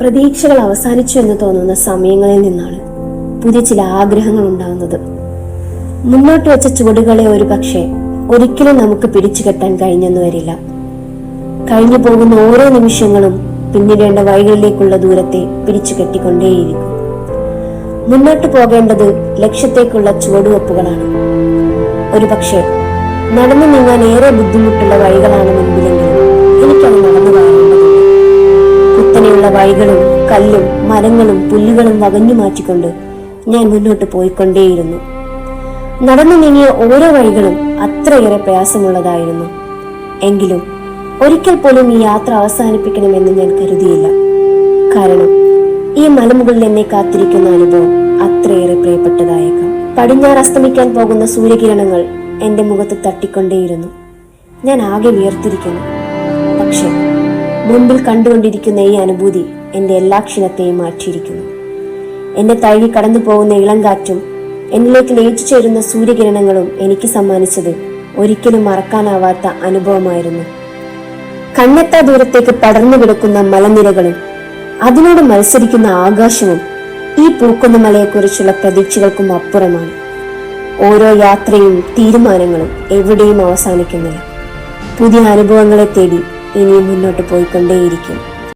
പ്രതീക്ഷകൾ അവസാനിച്ചു എന്ന് തോന്നുന്ന സമയങ്ങളിൽ നിന്നാണ് പുതിയ ചില ആഗ്രഹങ്ങൾ ഉണ്ടാകുന്നത്. മുന്നോട്ട് വെച്ച ചുവടുകളെ ഒരു പക്ഷേ ഒരിക്കലും നമുക്ക് പിടിച്ചു കെട്ടാൻ കഴിഞ്ഞെന്ന് വരില്ല. കഴിഞ്ഞു പോകുന്ന ഓരോ നിമിഷങ്ങളും പിന്നിടേണ്ട വഴികളിലേക്കുള്ള ദൂരത്തെ പിടിച്ചു കെട്ടിക്കൊണ്ടേയിരിക്കും. മുന്നോട്ട് പോകേണ്ടത് ലക്ഷ്യത്തേക്കുള്ള ചുവടുവെപ്പുകളാണ്. ഒരുപക്ഷെ നടന്നു നീങ്ങാൻ ഏറെ ബുദ്ധിമുട്ടുള്ള വഴികളാണ് മുൻപിലെങ്കിലും എനിക്കത് നടന്നു വഴികളും കല്ലും മരങ്ങളും പുല്ലുകളും വകഞ്ഞു മാറ്റിക്കൊണ്ട് ഞാൻ മുന്നോട്ട് പോയിക്കൊണ്ടേയിരുന്നു. നടന്നു നീങ്ങിയ ഓരോ വഴികളും അത്രയേറെ പ്രയാസമുള്ളതായിരുന്നു. എങ്കിലും ഒരിക്കൽ പോലും ഈ യാത്ര അവസാനിപ്പിക്കണമെന്ന് ഞാൻ കരുതിയില്ല. കാരണം ഈ മലമുകളിൽ എന്നെ കാത്തിരിക്കുന്ന അനുഭവം അത്രയേറെ പ്രിയപ്പെട്ടതായേക്കാം. പടിഞ്ഞാറ് അസ്തമിക്കാൻ പോകുന്ന സൂര്യകിരണങ്ങൾ എന്റെ മുഖത്ത് തട്ടിക്കൊണ്ടേയിരുന്നു. ഞാൻ ആകെ വിയർത്തിരിക്കുന്നു. പക്ഷേ മുൻപിൽ കണ്ടുകൊണ്ടിരിക്കുന്ന ഈ അനുഭൂതി എന്റെ എല്ലാ ക്ഷീണത്തെയും മാറ്റിയിരിക്കുന്നു. എന്റെ തഴുകി കടന്നു പോകുന്ന ഇളങ്കാറ്റും എന്നിലേക്ക് ലയിച്ചു ചേരുന്ന സൂര്യകിരണങ്ങളും എനിക്ക് സമ്മാനിച്ചത് ഒരിക്കലും മറക്കാനാവാത്ത അനുഭവമായിരുന്നു. കണ്ണെത്താ ദൂരത്തേക്ക് പടർന്നു കിടക്കുന്ന മലനിരകളും അതിനോട് മത്സരിക്കുന്ന ആകാശവും ഈ പൂക്കുന്ന മലയെക്കുറിച്ചുള്ള പ്രതീക്ഷകൾക്കും അപ്പുറമാണ്. ഓരോ യാത്രയും തീരുമാനങ്ങളും എവിടെയും അവസാനിക്കുന്നില്ല. പുതിയ അനുഭവങ്ങളെ തേടി ഇനിയും മുന്നോട്ട് പോയിക്കൊണ്ടേയിരിക്കും.